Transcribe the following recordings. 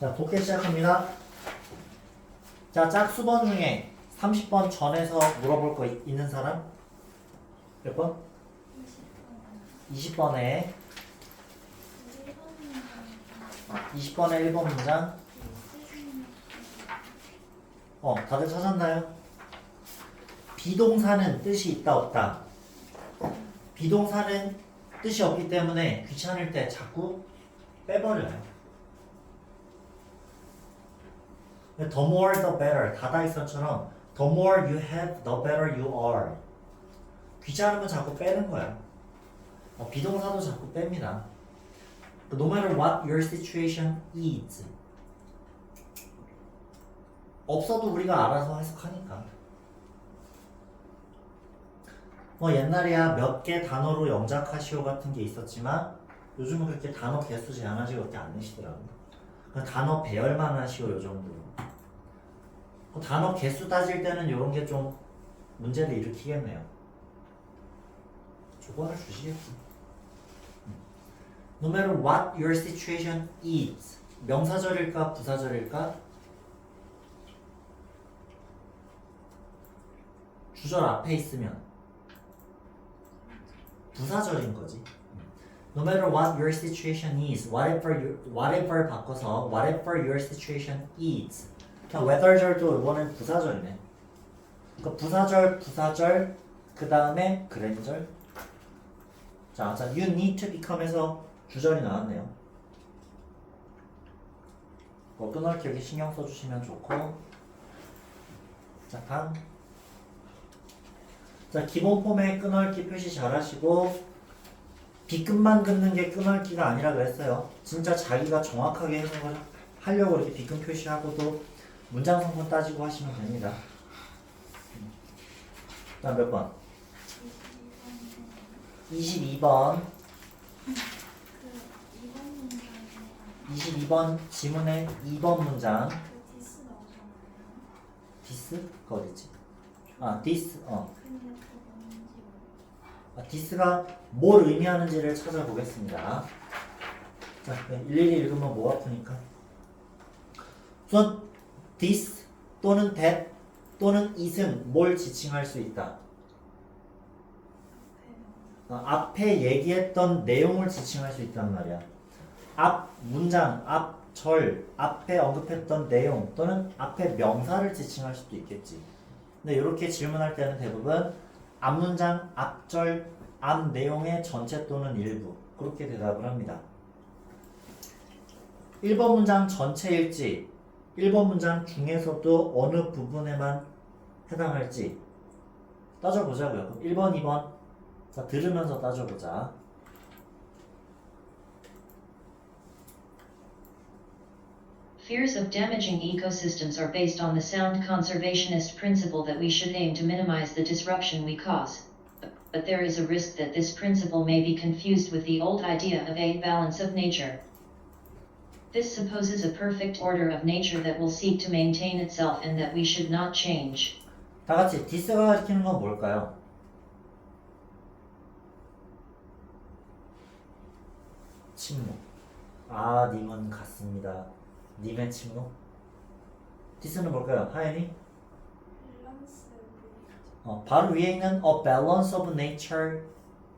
자, 독해 시작합니다. 자, 짝수번 중에 30번 전에서 물어볼 거 있- 있는 사람? 몇 번? 20번에 20번에 1번 문장 어, 다들 찾았나요? 비동사는 뜻이 있다 없다. 비동사는 뜻이 없기 때문에 귀찮을 때 자꾸 빼버려요. The more the better. 다다익선처럼 The more you have, the better you are. 귀찮으면 자꾸 빼는 거야. 어, 비동사도 자꾸 뺍니다. No matter what your situation is. 없어도 우리가 알아서 해석하니까. 뭐 옛날에야 몇 개 단어로 영작하시오 같은 게 있었지만 요즘은 그렇게 단어 개수 제한하시고 그렇게 안 내시더라고요. 단어 배열만 하시오 요 정도로. 그 단어 개수 따질 때는 이런 게 좀 문제를 일으키겠네요. 조건을 주시겠지. 음. No matter what your situation is. 명사절일까 부사절일까? 주절 앞에 있으면 부사절인 거지. No matter what your situation is, whatever you, whatever 바꿔서 whatever your situation is. 그냥 whether절도 이번엔 부사절이네. 그러니까 부사절, 부사절, 그 다음에 그랜절. 자, 자, you need to become에서 주절이 나왔네요. 뭐 끊을게 여기 신경 써주시면 좋고. 자, 다음. 자, 기본 폼에 끊을기 표시 잘 하시고, 비끝만 긋는 게 끊을기가 아니라 그랬어요. 진짜 자기가 정확하게 해석을 하려고 이렇게 비끈 표시하고도 문장 성분 따지고 하시면 됩니다. 다음 몇 번? 22번. 22번 지문의 2번 문장. 디스? 그 어딨지? 아, 디스, 어. 아, 디스가 뭘 의미하는지를 찾아보겠습니다. 자, 네, 일일이 읽으면 뭐 아프니까. 우선 this 또는 that 또는 is은 뭘 지칭할 수 있다. 아, 앞에 얘기했던 내용을 지칭할 수 있단 말이야. 앞 문장, 앞 절, 앞에 언급했던 내용 또는 앞에 명사를 지칭할 수도 있겠지. 근데 이렇게 질문할 때는 대부분 앞 문장, 앞 절, 앞 내용의 전체 또는 일부 그렇게 대답을 합니다. 1번 문장 전체일지 1번 문장 중에서도 어느 부분에만 해당할지 따져보자고요. 그럼 1번, 2번 자 들으면서 따져보자. This supposes a perfect order of nature that will seek to maintain itself and that we should not change. 다 같이 디스가 가리키는 건 뭘까요? 침묵. 아, 님은 같습니다. 님의 침묵. 디스는 뭘까요? 하연이? 어, 바로 위에 있는 a balance of nature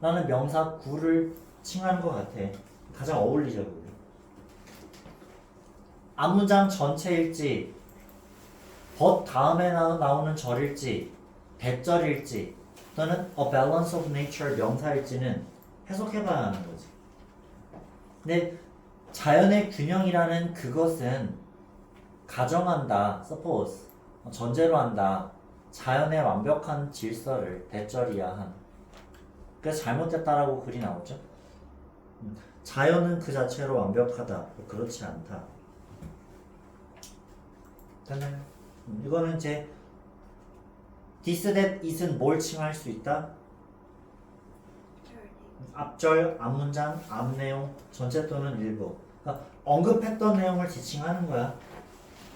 라는 명사 구를 칭하는 것 같아. 가장 어울리죠, 앞문장 전체일지, 벗 다음에 나, 나오는 절일지, 대절일지, 또는 a balance of nature 명사일지는 해석해봐야 하는 거지. 근데 자연의 균형이라는 그것은 가정한다, suppose, 어, 전제로 한다. 자연의 완벽한 질서를 대절이야 한. 그래서 잘못됐다라고 글이 나오죠. 음, 자연은 그 자체로 완벽하다. 그렇지 않다. 됐나요? 음, 이거는 이제 this, that, is은 뭘 칭할 수 있다? 앞절, 앞문장, 앞내용, 전체 또는 일부. 그러니까 언급했던 내용을 지칭하는 거야.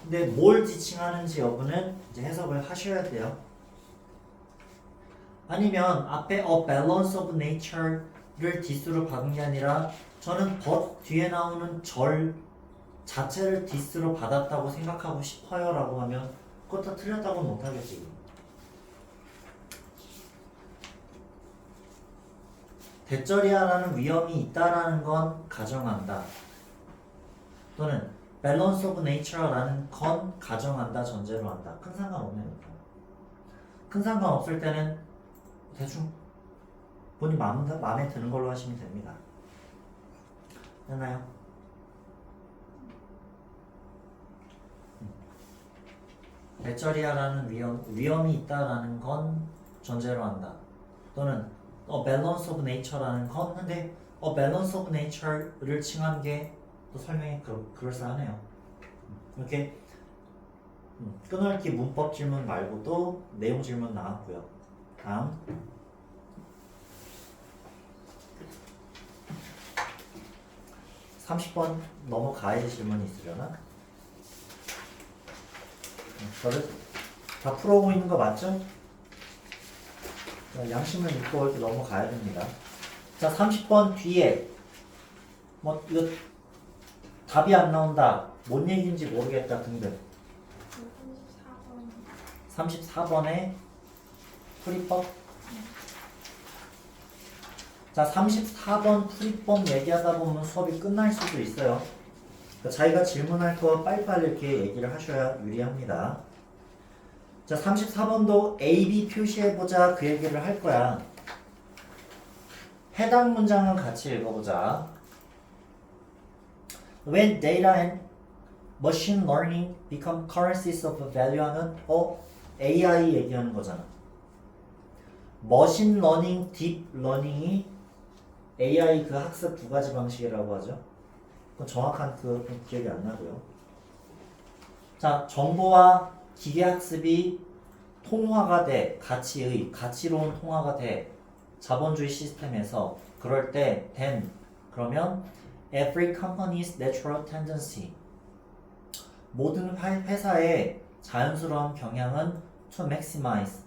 근데 뭘 지칭하는지 여부는 이제 해석을 하셔야 돼요. 아니면 앞에 a balance of nature를 this로 박은 게 아니라 저는 but 뒤에 나오는 절 자체를 디스로 받았다고 생각하고 싶어요 라고 하면 그것 다 틀렸다고는 못하겠지. 대절이야라는 위험이 있다라는 건 가정한다. 또는 balance of nature라는 건 가정한다 전제로 한다. 큰 상관없네요. 큰 상관없을 때는 대충 본인 마음, 마음에 드는 걸로 하시면 됩니다. 됐나요? 배터리아라는 위험, 위험이 있다라는 건 전제로 한다. 또는 어, balance of nature라는 건 근데 어, balance of nature를 칭한 게 또 설명이 그, 그럴싸하네요. 이렇게 음, 끊어읽기 문법 질문 말고도 내용 질문 나왔고요. 다음 30번 넘어가야지 질문이 있으려나? 음, 저를 다 풀어오고 있는 거 맞죠? 자, 양심을 믿고 이렇게 넘어가야 됩니다. 자, 30번 뒤에 뭐 이거 답이 안 나온다. 뭔 얘기인지 모르겠다 등등. 34번에 풀이법. 자, 34번 풀이법 얘기하다 보면 수업이 끝날 수도 있어요. 자기가 질문할 거 빨리빨리 이렇게 얘기를 하셔야 유리합니다. 자, 34번도 A, B 표시해보자 그 얘기를 할 거야. 해당 문장은 같이 읽어보자. When data and machine learning become currencies of value 하면 어? AI 얘기하는 거잖아. 머신 러닝, 딥 러닝이 AI 그 학습 두 가지 방식이라고 하죠. 그 정확한 그 기억이 안 나고요. 자, 정보와 기계 학습이 통화가 돼, 가치의, 가치로운 통화가 돼, 자본주의 시스템에서. 그럴 때 then. 그러면 every company's natural tendency. 모든 회- 회사의 자연스러운 경향은 to maximize.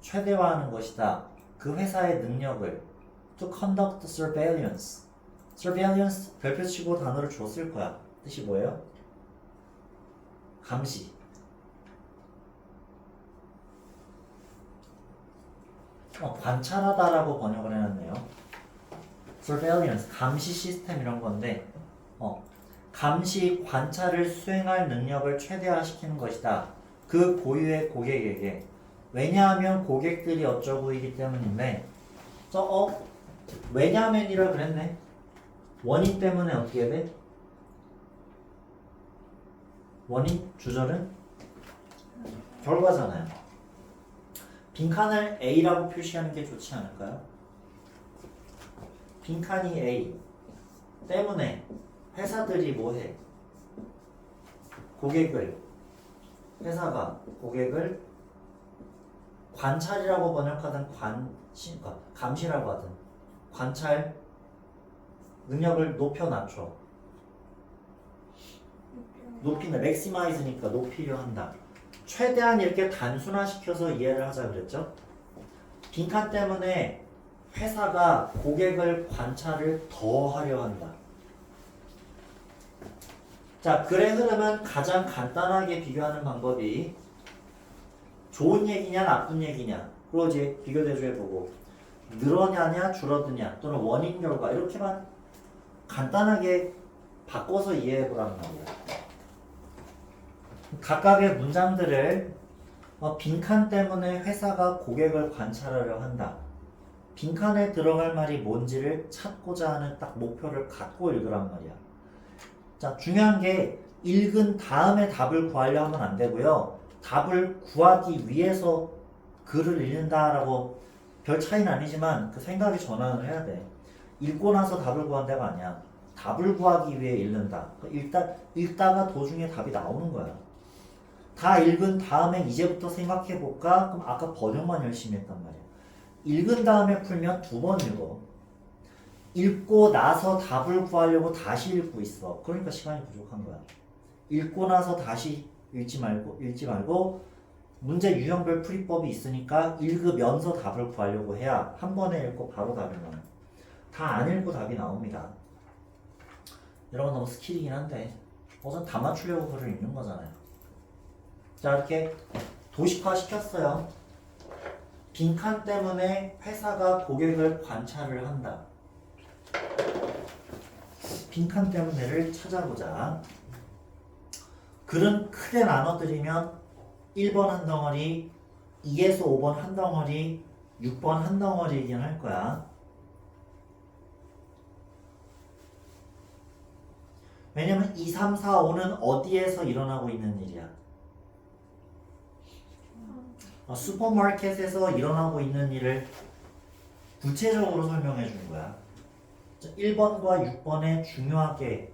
최대화하는 것이다. 그 회사의 능력을 to conduct surveillance surveillance 별표치고 단어를 줬을 거야. 뜻이 뭐예요? 감시. 어, 관찰하다라고 번역을 해놨네요. surveillance 감시 시스템 이런 건데 어, 감시 관찰을 수행할 능력을 최대화시키는 것이다. 그 고유의 고객에게 왜냐하면 고객들이 어쩌고이기 때문인데 저 어? 왜냐하면이라 그랬네. 원인 때문에 어떻게 돼? 원인 주절은 결과잖아요. 빈칸을 A라고 표시하는 게 좋지 않을까요? 빈칸이 A 때문에 회사들이 뭐해? 고객을 회사가 고객을 관찰이라고 번역하든 관심, 그러니까 감시라고 하든 관찰 능력을 높여 낮춰 높이는 맥시마이즈니까 높이려 한다. 최대한 이렇게 단순화시켜서 이해를 하자 그랬죠. 빈칸 때문에 회사가 고객을 관찰을 더 하려 한다. 자, 글의 흐름은 가장 간단하게 비교하는 방법이 좋은 얘기냐 나쁜 얘기냐 그리고 이제 비교 대조해보고 늘어나냐 줄어드냐 또는 원인 결과 이렇게만 간단하게 바꿔서 이해해 보라는 말이야. 각각의 문장들을 어, 빈칸 때문에 회사가 고객을 관찰하려 한다. 빈칸에 들어갈 말이 뭔지를 찾고자 하는 딱 목표를 갖고 읽으란 말이야. 자, 중요한 게 읽은 다음에 답을 구하려 하면 안 되고요. 답을 구하기 위해서 글을 읽는다라고 별 차이는 아니지만 그 생각의 전환을 해야 돼. 읽고 나서 답을 구한다가 아니야. 답을 구하기 위해 읽는다. 그 읽다, 읽다가 도중에 답이 나오는 거야. 다 읽은 다음에 이제부터 생각해 볼까? 그럼 아까 번역만 열심히 했단 말이야. 읽은 다음에 풀면 두 번 읽어. 읽고 나서 답을 구하려고 다시 읽고 있어. 그러니까 시간이 부족한 거야. 읽고 나서 다시 읽지 말고 읽지 말고 문제 유형별 풀이법이 있으니까 읽으면서 답을 구하려고 해야 한 번에 읽고 바로 답을 나와요. 다 안 읽고 답이 나옵니다. 건 너무 스킬이긴 한데 우선 다 맞추려고 글을 읽는 거잖아요. 자 이렇게 도식화 시켰어요. 빈칸 때문에 회사가 고객을 관찰을 한다. 빈칸 때문에를 찾아보자. 글은 크게 나눠드리면 1번 한 덩어리, 2에서 5번 한 덩어리, 6번 한 덩어리이긴 할 거야. 왜냐면 2, 3, 4, 5는 어디에서 일어나고 있는 일이야? 어, 슈퍼마켓에서 일어나고 있는 일을 구체적으로 설명해 주는 거야. 자, 1번과 6번에 중요하게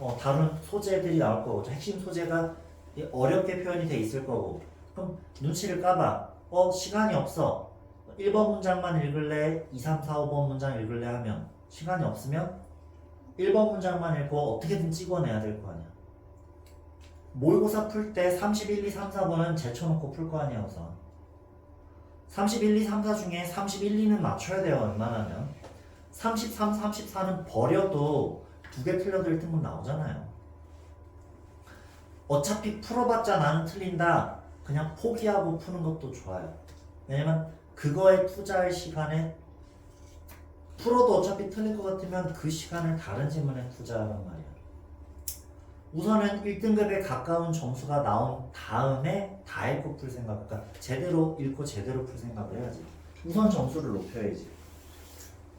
어, 다른 소재들이 나올 거고 자, 핵심 소재가 이 어렵게 표현이 돼 있을 거고. 그럼 눈치를 까봐. 어 시간이 없어. 1번 문장만 읽을래? 2, 3, 4, 5번 문장 읽을래? 하면 시간이 없으면 1번 문장만 읽고 어떻게든 찍어내야 될 거 아니야. 모의고사 풀 때 31, 2, 3, 4번은 제쳐놓고 풀 거 아니야 우선. 31, 2, 3, 4 중에 31, 2는 맞춰야 돼요 웬만하면. 33, 34는 버려도 두 개 틀려도 1등급 나오잖아요. 어차피 풀어봤자 나는 틀린다. 그냥 포기하고 푸는 것도 좋아요. 왜냐면 그거에 투자할 시간에 풀어도 어차피 틀릴 것 같으면 그 시간을 다른 질문에 투자하란 말이야 우선은 1등급에 가까운 점수가 나온 다음에 다 읽고 풀 생각, 그러니까 제대로 읽고 제대로 풀 생각을 해야지. 우선 점수를 높여야지.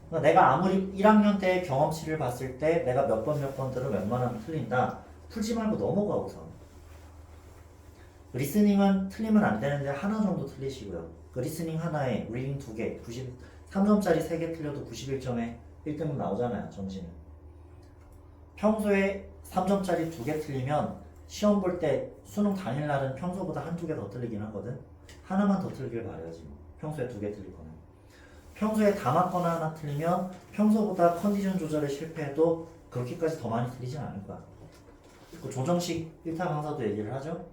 그러니까 내가 아무리 1학년 때 경험치를 봤을 때 내가 몇 번 몇 번들은 웬만하면 틀린다. 풀지 말고 넘어가 우선. 리스닝은 틀리면 안 되는데 하나 정도 틀리시고요. 그 리스닝 하나에 리딩 두 개, 93점짜리 세개 틀려도 91점에 1등급 나오잖아요. 점수는. 평소에 3점짜리 두개 틀리면 시험 볼 때 수능 당일날은 평소보다 한두 개 더 틀리긴 하거든. 하나만 더 틀길 바라야지. 뭐. 평소에 두 개 틀릴 거는. 평소에 다 맞거나 하나 틀리면 평소보다 컨디션 조절에 실패해도 그렇게까지 더 많이 틀리진 않을 거야. 그 조정식 1타 강사도 얘기를 하죠.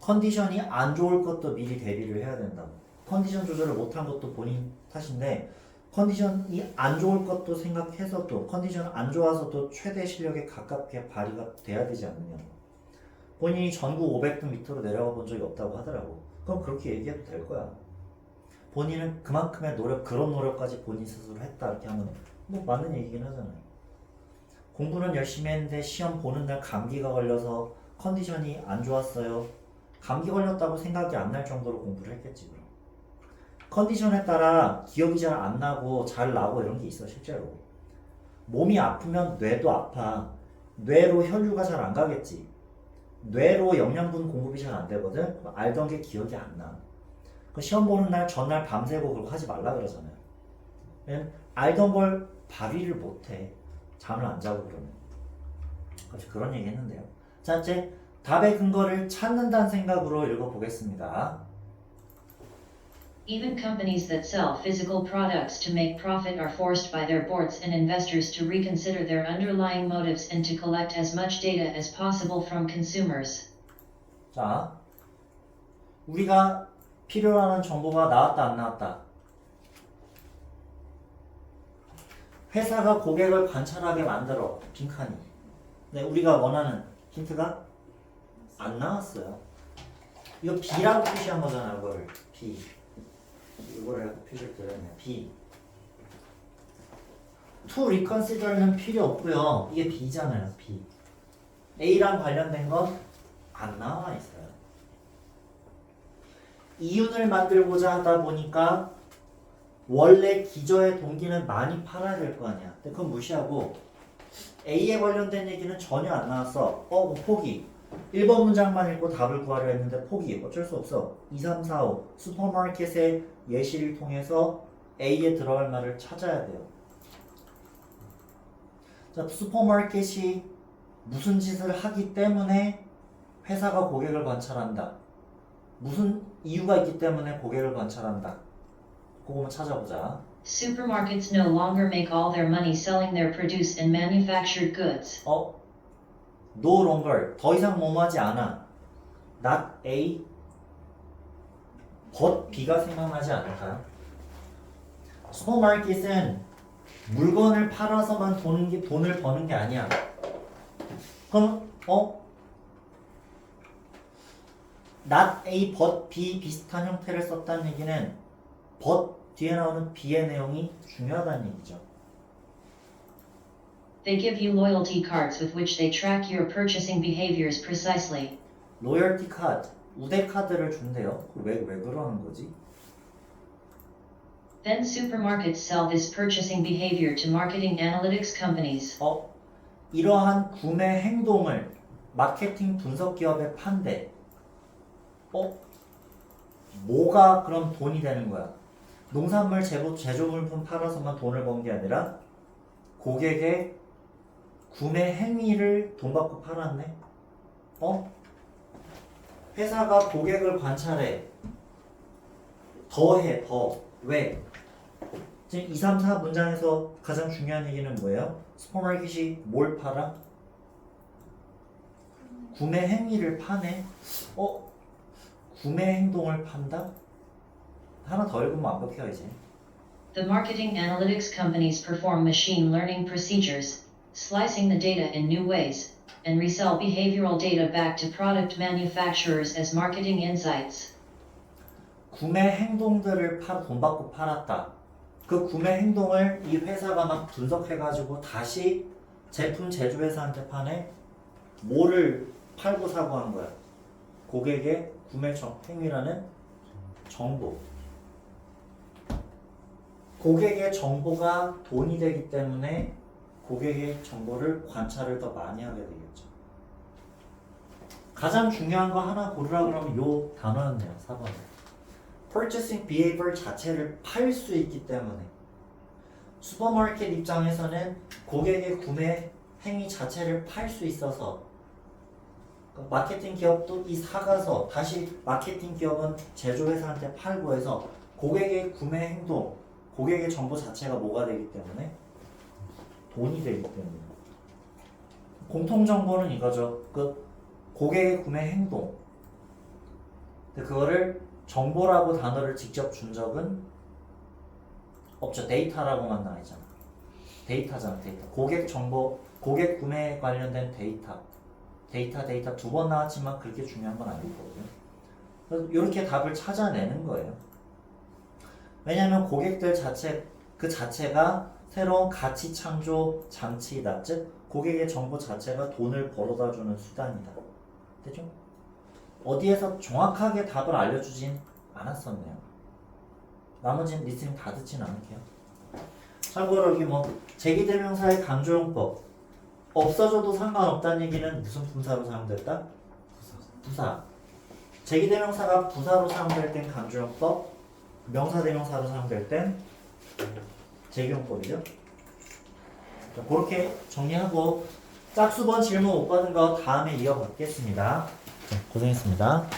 컨디션이 안 좋을 것도 미리 대비를 해야 된다고. 컨디션 조절을 못한 것도 본인 탓인데 컨디션이 안 좋을 것도 생각해서도 컨디션 안 좋아서도 최대 실력에 가깝게 발휘가 돼야 되지 않느냐. 본인이 전국 500등 밑으로 내려가 본 적이 없다고 하더라고. 그럼 그렇게 얘기해도 될 거야. 본인은 그만큼의 노력, 그런 노력까지 본인 스스로 했다 이렇게 하면 뭐 맞는 얘기긴 하잖아요. 공부는 열심히 했는데 시험 보는 날 감기가 걸려서 컨디션이 안 좋았어요. 감기 걸렸다고 생각이 안 날 정도로 공부를 했겠지 그럼. 컨디션에 따라 기억이 잘 안 나고 잘 나고 이런 게 있어 실제로. 몸이 아프면 뇌도 아파. 뇌로 혈류가 잘 안 가겠지. 뇌로 영양분 공급이 잘 안 되거든. 알던 게 기억이 안 나. 그 시험 보는 날 전날 밤새고 그거 하지 말라 그러잖아요. 알던 걸 발휘를 못 해. 잠을 안 자고 그러면. 그래서 그런 얘기 했는데요. 자, 이제 답의 근거를 찾는다는 생각으로 읽어보겠습니다. Even companies that sell physical products to make profit are forced by their boards and investors to reconsider their underlying motives and to collect as much data as possible from consumers. 자, 우리가 필요로 하는 정보가 나왔다 안 나왔다. 회사가 고객을 관찰하게 만들어 빈칸이. 네, 우리가 원하는 힌트가 안 나왔어요. 이거 B라고 표시한 거잖아요, 이거를 B. 이거를 표시를 드렸네. B. To reconsider는 필요 없고요. 이게 B잖아요, B. A랑 관련된 건 안 나와 있어요. 이윤을 만들고자 하다 보니까 원래 기저의 동기는 많이 팔아야 될 거 아니야. 근데 그건 무시하고 A에 관련된 얘기는 전혀 안 나왔어. 어, 뭐 포기. 1번 문장만 읽고 답을 구하려 했는데 포기. 어쩔 수 없어. 2, 3, 4, 5. 슈퍼마켓의 예시를 통해서 A에 들어갈 말을 찾아야 돼요. 자, 슈퍼마켓이 무슨 짓을 하기 때문에 회사가 고객을 관찰한다. 무슨 이유가 있기 때문에 고객을 관찰한다. 그거만 찾아보자. Supermarkets no longer make all their money selling their produce and manufactured goods. 어? No longer. 더 이상 뭐뭐하지 않아. Not A. but B가 생각나지 않을까요? 슈퍼마켓은 물건을 팔아서만 게, 돈을 버는 게 아니야. 그럼 어? not A but B 비슷한 형태를 썼다는 얘기는 but 뒤에 나오는 B의 내용이 중요하다는 얘기죠. They give you loyalty cards with which they track your purchasing behaviors precisely. 로열티 카드, 우대 카드를 준대요. 왜, 왜 그러는 거지? Then supermarkets sell this purchasing behavior to marketing analytics companies. 어, 이러한 구매 행동을 마케팅 분석 기업에 판대. 어? 뭐가 그럼 돈이 되는 거야? 농산물 제조, 제조물품 팔아서만 돈을 번 게 아니라 고객의 구매 행위를 돈 받고 팔았네? 어? 회사가 고객을 관찰해. 더 해, 더. 왜? 지금 2, 3, 4 문장에서 가장 중요한 얘기는 뭐예요? 슈퍼마켓이 뭘 팔아? 구매 행위를 파네? 어? 구매 행동을 판다? 하나 더 읽으면 완벽해요 이제 The marketing analytics companies perform machine learning procedures, slicing the data in new ways, and resell behavioral data back to product manufacturers as marketing insights. 구매 행동들을 팔, 돈 받고 팔았다 그 구매 행동을 이 회사가 막 분석해가지고 다시 제품 제조회사한테 파네 뭐를 팔고 사고 한 거야 고객의 구매 정, 행위라는 정보 고객의 정보가 돈이 되기 때문에 고객의 정보를 관찰을 더 많이 하게 되겠죠. 가장 중요한 거 하나 고르라 그러면 요 단어였네요 4번에 purchasing behavior 자체를 팔 수 있기 때문에. 슈퍼마켓 입장에서는 고객의 구매 행위 자체를 팔 수 있어서. 그 마케팅 기업도 이 사가서 다시 마케팅 기업은 제조회사한테 팔고 해서 고객의 구매 행동, 고객의 정보 자체가 뭐가 되기 때문에 돈이 되기 때문에 공통 정보는 이거죠. 그 고객의 구매 행동. 근데 그거를 정보라고 단어를 직접 준 적은 없죠. 데이터라고만 나와 있잖아. 데이터잖아, 데이터. 고객 정보, 고객 구매에 관련된 데이터. 데이터, 데이터 두 번 나왔지만 그렇게 중요한 건 아니거든요. 그래서 이렇게 답을 찾아내는 거예요. 왜냐하면 고객들 자체, 그 자체가 새로운 가치 창조 장치이다. 즉, 고객의 정보 자체가 돈을 벌어다 주는 수단이다. 되죠? 어디에서 정확하게 답을 알려주진 않았었네요. 나머지는 리스닝 다 듣진 않을게요. 참고로 여기 뭐 제기대명사의 강조용법 없어져도 상관없다는 얘기는 무슨 분사로 사용됐다? 부사. 제기대명사가 부사로 사용될 땐 강조용법, 명사대명사로 사용될 땐 제기용법이죠. 자, 그렇게 정리하고 짝수번 질문 못 받은 거 다음에 이어받겠습니다. 자, 고생했습니다.